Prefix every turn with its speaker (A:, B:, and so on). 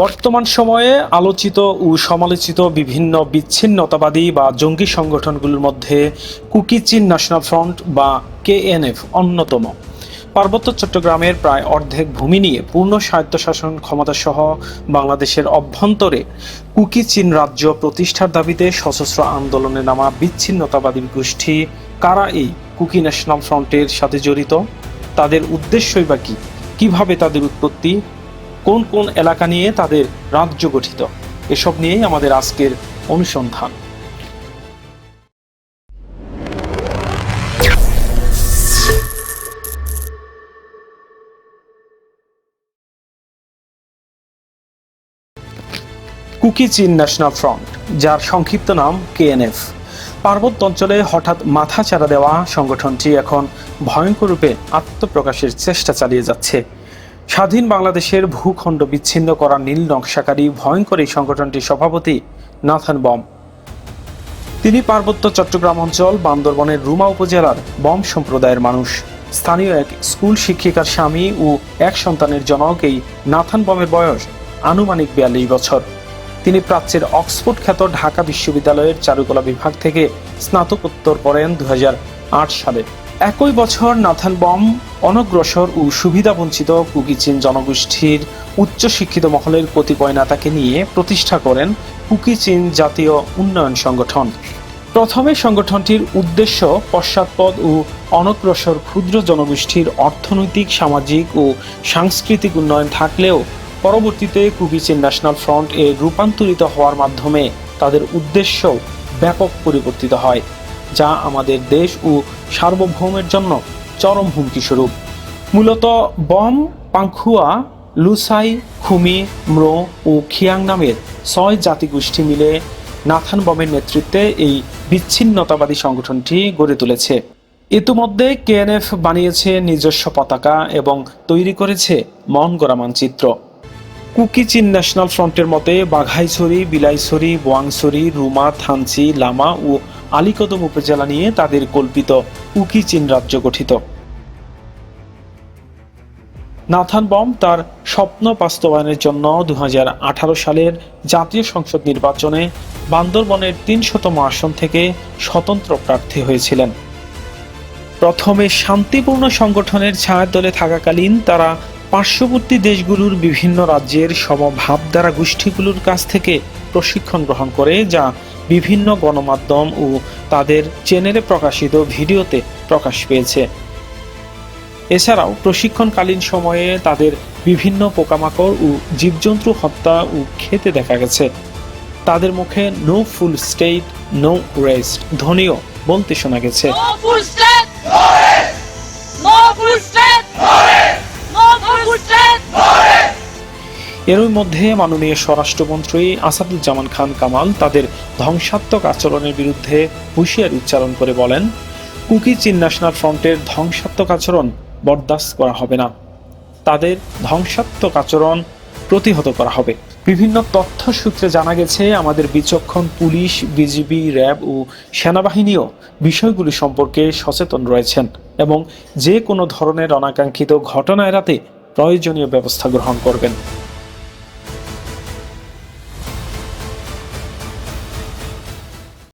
A: বর্তমান সময়ে আলোচিত ও সমালোচিত বিভিন্ন বিচ্ছিন্নতাবাদী বা জঙ্গি সংগঠনগুলোর মধ্যে কুকি চীন ন্যাশনাল ফ্রন্ট বা কেএনএফ অন্যতম। পার্বত্য চট্টগ্রামের প্রায় অর্ধেক ভূমি নিয়ে পূর্ণ স্বায়ত্তশাসন ক্ষমতাসহ বাংলাদেশের অভ্যন্তরে কুকি চীন রাজ্য প্রতিষ্ঠার দাবিতে সশস্ত্র আন্দোলনে নামা বিচ্ছিন্নতাবাদী গোষ্ঠী কারা এই কুকি ন্যাশনাল ফ্রন্টের সাথে জড়িত? তাদের উদ্দেশ্যই বা কি? কীভাবে তাদের উৎপত্তি? কোন কোন এলাকা নিয়ে তাদের রাজ্য গঠিত? এসব নিয়েই আমাদের আজকের অনুসন্ধান। কুকি চীন ন্যাশনাল ফ্রন্ট, যার সংক্ষিপ্ত নাম কেএনএফ। পার্বত্য অঞ্চলে হঠাৎ মাথা চাড়া দেওয়া সংগঠনটি এখন ভয়ঙ্কর রূপে আত্মপ্রকাশের চেষ্টা চালিয়ে যাচ্ছে। স্বাধীন বাংলাদেশের ভূখণ্ড বিচ্ছিন্ন করা নীল নকশাকারী ভয়ঙ্কর এই সংগঠনটির সভাপতি নাথান বম। তিনি পার্বত্য চট্টগ্রাম অঞ্চল, বান্দরবনের রুমা উপজেলার বম সম্প্রদায়ের মানুষ। স্থানীয় এক স্কুল শিক্ষিকার স্বামী ও এক সন্তানের জনক এই নাথান বমের বয়স আনুমানিক বিয়াল্লিশ বছর। তিনি প্রাচ্যের অক্সফোর্ড খ্যাত ঢাকা বিশ্ববিদ্যালয়ের চারুকলা বিভাগ থেকে স্নাতকোত্তর করেন দু হাজার আট সালে। একই বছর নাথান বম অনগ্রসর ও সুবিধাবঞ্চিত কুকিচিন জনগোষ্ঠীর উচ্চশিক্ষিত মহলের কতিপয় নেতাকে নিয়ে প্রতিষ্ঠা করেন কুকিচিন জাতীয় উন্নয়ন সংগঠন। প্রথমে সংগঠনটির উদ্দেশ্য পশ্চাৎপদ ও অনগ্রসর ক্ষুদ্র জনগোষ্ঠীর অর্থনৈতিক, সামাজিক ও সাংস্কৃতিক উন্নয়ন থাকলেও পরবর্তীতে কুকিচিন ন্যাশনাল ফ্রন্ট এ রূপান্তরিত হওয়ার মাধ্যমে তাদের উদ্দেশ্য ব্যাপক পরিবর্তিত হয়। যা আমাদের দেশ ও সার্বভৌমের জন্য চরম হুমকি স্বরূপ। মূলত বম, পাংখুয়া, লুসাই, খুমি, ম্রো ও খিয়াং নামের ছয় জাতিগোষ্ঠী মিলে নাথান বমের নেতৃত্বে এই বিচ্ছিন্নতাবাদী সংগঠনটি গড়ে তুলেছে। ইতিমধ্যে কেএনএফ বানিয়েছে নিজস্ব পতাকা এবং তৈরি করেছে মন গড়া মানচিত্র। কুকি চীন ন্যাশনাল ফ্রন্টের মতে বাঘাইছড়ি, বিলাইছড়ি, বোয়াংছড়ি, রুমা, থানচি, লামা ও আলীকদম উপজেলা নিয়ে তাদের কল্পিত কুকি চীন রাজ্য গঠিত। নাথান বম তার স্বপ্ন বাস্তবায়নের জন্য দু হাজার আঠারো সালের জাতীয় সংসদ নির্বাচনে বান্দরবনের তিনশতম আসন থেকে স্বতন্ত্র প্রার্থী হয়েছিলেন। প্রথমে শান্তিপূর্ণ সংগঠনের ছায়াতলে থাকাকালীন তারা পার্শ্ববর্তী দেশগুলোর বিভিন্ন রাজ্যের সমভাবধারা গোষ্ঠীগুলোর কাছ থেকে প্রশিক্ষণ গ্রহণ করে, যা বিভিন্ন গণমাধ্যম ও তাদের চ্যানেলে প্রকাশিত ভিডিওতে প্রকাশ পেয়েছে। এছাড়াও প্রশিক্ষণকালীন সময়ে তাদের বিভিন্ন পোকামাকড় ও জীবজন্তু হত্যা ও খেতে দেখা গেছে। তাদের মুখে no full state, no rest ধ্বনিও বলতে শোনা গেছে। এরই মধ্যে মাননীয় স্বরাষ্ট্রমন্ত্রী আসাদুজ্জামান খান কামাল তাদের ধ্বংসাত্মক আচরণের বিরুদ্ধে হুঁশিয়ারি উচ্চারণ করে বলেন, কুকি চীন ন্যাশনাল ফ্রন্টের ধ্বংসাত্মক আচরণ বরদাস্ত করা হবে না। তাদের ধ্বংসাত্মক আচরণ প্রতিহত করা হবে। বিভিন্ন তথ্য সূত্রে জানা গেছে, আমাদের বিচক্ষণ পুলিশ, বিজিবি, র্যাব ও সেনাবাহিনীও বিষয়গুলি সম্পর্কে সচেতন রয়েছেন এবং যে কোনো ধরনের অনাকাঙ্ক্ষিত ঘটনা এড়াতে প্রয়োজনীয় ব্যবস্থা গ্রহণ করবেন।